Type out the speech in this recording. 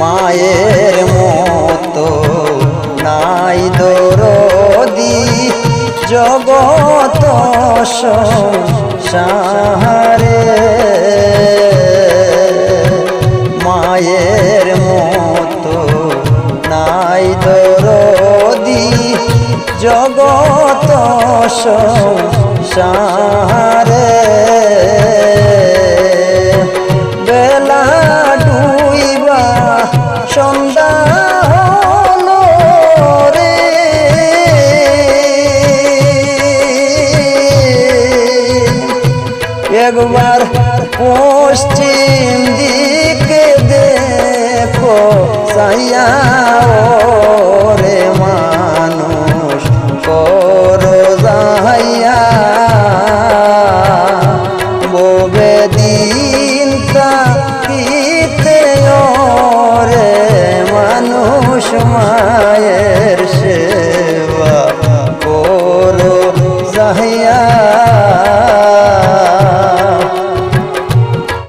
মায়ের মতো নাই দরদি জগত সাহারে মায়ের মতো নাই দরদি জগত সাহারে একবার পশ্চিম দিক দেখো সাইয়া রে মানুষ করো যাইয়া। বোবে দিন রে মানুষ মায়ের সেবা করো যাইয়া।